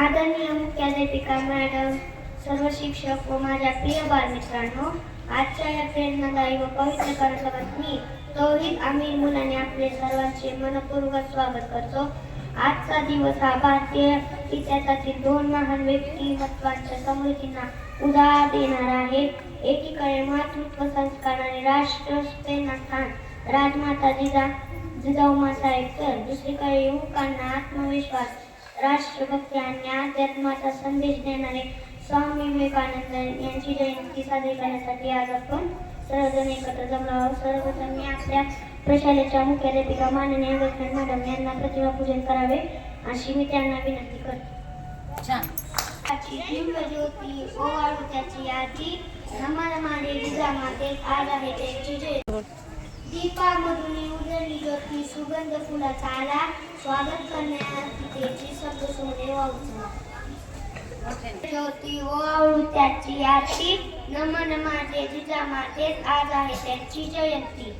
आदरणीय मुख्याध्यापिका मॅडम सर्व शिक्षक व माझ्या प्रिय बालमित्रांनो आजच्या या प्रेरणादायी व पवित्र कार्यक्रमात मी तौहिद आम्ही मुलाने आपले सर्वांचे मनपूर्वक स्वागत करतो. आजचा दिवस हा भारतीय इतिहासातील दोन महान व्यक्तिमत्वांच्या समृद्धींना उदाहरण देणार आहे. एकीकडे मातृत्व संस्कार आणि राष्ट्र स्थान राजमाता जिजा जिजाऊ मासाहेब तर दुसरीकडे युवकांना आत्मविश्वास राष्ट्रभक्ती आणि अध्यात्माचा संदेश देणारे स्वामी विवेकानंद यांची जयंती साजरी करण्यासाठी आज आपण सर्वजण एकत्र जमलो आहोत. सर्वप्रथम मी आपल्या प्रशालेच्या मुख्याध्यापिका माननीय अंगणवाडी मॅडम यांना प्रतिभा पूजन करावे अशी मी त्यांना विनंती करतो. ज्योती ओवाळू त्याची यादी नमनमाने जिजामाते आज आहे त्यांची जय दीपामधून उजळली ज्योती सुगंध फुलाचा आला. स्वागत करण्यासाठी हो त्याची शब्द सोने वाहू ज्योती ओवाळू त्याची यादी नमन माझे जिजामाते आज आहे त्यांची जयंती.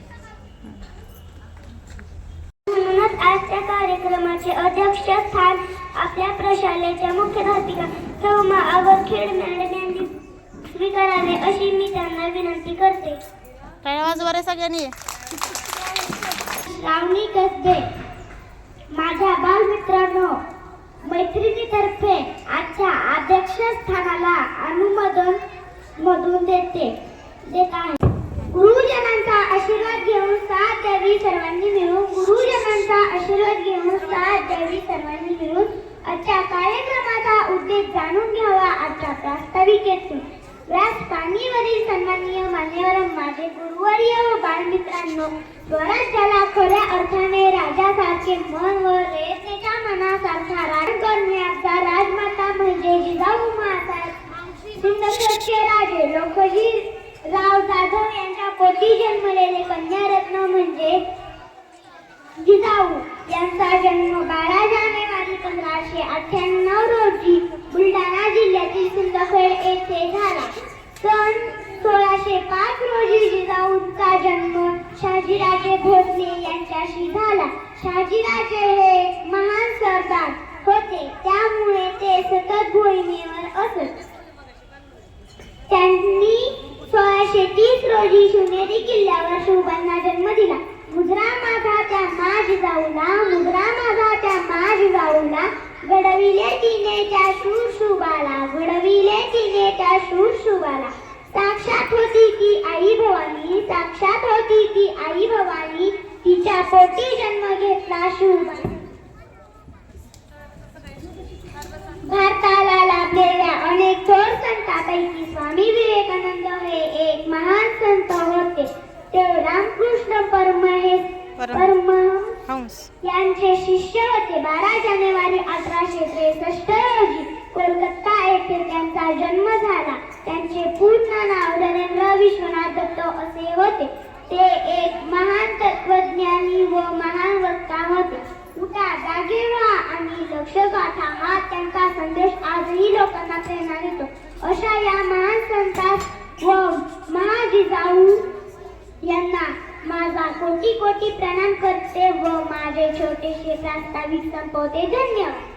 म्हणूनच आजच्या कार्यक्रमाचे अध्यक्षस्थान आपल्या प्रशालेच्या मुख्याध्यापिका सौमा आगरखेड मॅडम यांनी स्वीकारावे अशी मी त्यांना विनंती करते. काय आवाज बरं सगळ्यांनी? श्रावणी कसबे माझ्या बालमित्रांनो मैत्रिणीतर्फे आजच्या अध्यक्षस्थानाला अनुमोदन मधून देते. देत आहे गुरुजनांचा आशीर्वाद घेऊन साथ द्यावी सर्वांनी मिळून गुरुजनांचा आशीर्वाद घेऊन साथ द्यावी सर्वांनी मिळून आजच्या कार्यक्रमाचा उद्देश जाणून घ्यावा आजच्या प्रास्ताविकेतून. व्यासपानीवरील सन्माननीय मान्यवर माझे गुरुवर्य व बालमित्रांनो स्वराज्याला खऱ्या अर्थाने राजासारखे मन व रयतेच्या मनासारखा राज करण्याचा राजमाता म्हणजे जिजाऊ माता सिंदखेडचे राजे लोकजी राव जाधव यांच्या पोटी जन्मलेले कन्यारत्न म्हणजे जिजाऊ. यांचा जन्म बारा जानेवारी पंधराशे अठ्ठ्याण्णव रोजी बुलढाणा जिल्ह्यातील सिंदखेड सन सोळाशे पाच रोजी जिजाऊंचा जन्म शहाजीराजे भोसले यांच्याशी झाला. शहाजीराजे हे महान सरदार होते. त्यामुळे ते सतत मोहिमेवर असत त्यांनी सोळाशे तीस रोजी शिवनेरी किल्ल्यावर शिवबांना जन्म दिला. गुजरा माझा त्या माझ जाऊला मुद्रा माझा त्या माझ जाऊला घडविले तिने त्या शुभाला घडविले तिने त्या शुभाला साक्षात होती ती आई भवानी साक्षात होती ती आई भवानी तिच्या पोटी जन्म घेतला शिवबाई भारताला लाभलेल्या अनेक थोर संतांपैकी स्वामी विवेकानंद हे एक महान संत होते. ते रामकृष्ण परम- परमहंस हंस यांचे शिष्य होते बारा जानेवारी अठराशे त्रेसष्ट रोजी. कोलकाता येथे त्यांचा जन्म झाला. त्यांचे पूर्ण नाव धनेंद्र विश्वनाथ दत्त असे होते. ते एक महान तत्वज्ञानी व महान वक्ता होते. उठा जागे व्हा आणि लक्ष गाठा. हा त्यांचा संदेश आजही लोकांना प्रेरणा देतो. अशा या महान संतास व महाजिजाऊ यांना माझा कोटी कोटी प्रणाम करते व माझे छोटेसे प्रास्ताविक संपवते. धन्यवाद.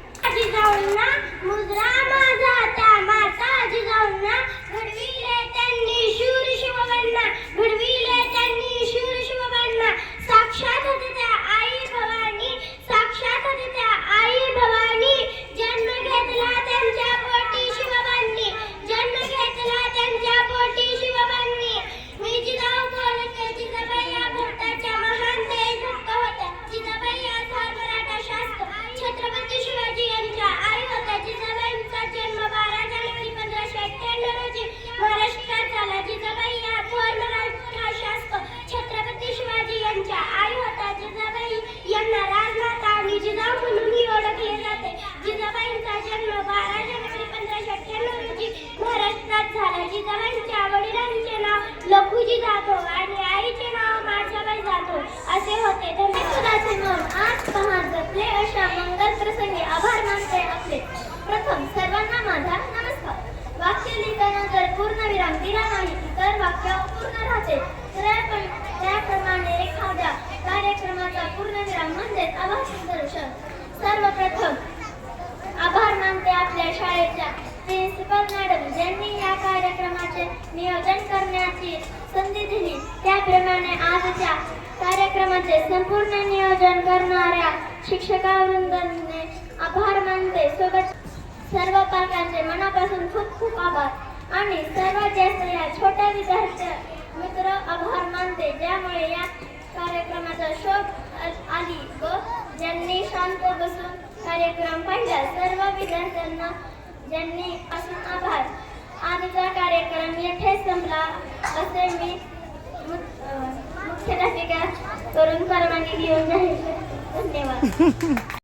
सर्वांना माझा नमस्कार. वाक्य लिहितानंतर पूर्ण विराम दिला नाही तर वाक्य पूर्ण राहते. त्याप्रमाणे एखाद्या कार्यक्रमाचा पूर्ण विराम म्हणजेच दर्शन सर्वप्रथम आभार मानते आपल्या शाळेच्या प्रिन्सिपल मॅडम ज्यांनी या कार्यक्रमाचे नियोजन करण्याची संधी दिली. त्याप्रमाणे आजच्या कार्यक्रमाचे संपूर्ण नियोजन करणाऱ्या शिक्षकावृंदने आभार मानते. सोबत सर्व पालकांचे मनापासून खूप खूप आभार. आणि सर्वात जास्त या छोट्या विद्यार्थ्या मित्र आभार मानते. ज्यामुळे या कार्यक्रमाचा शोभ आली व ज्यांनी शांत बसून कार्यक्रम पाहिला. सर्व विद्यार्थ्यांना ज्यांनी असून आभार. आजचा कार्यक्रम येथे संपला असे मी मु- मुख्याध्यापिका करून परवानगी घेऊन जाहीर धन्यवाद.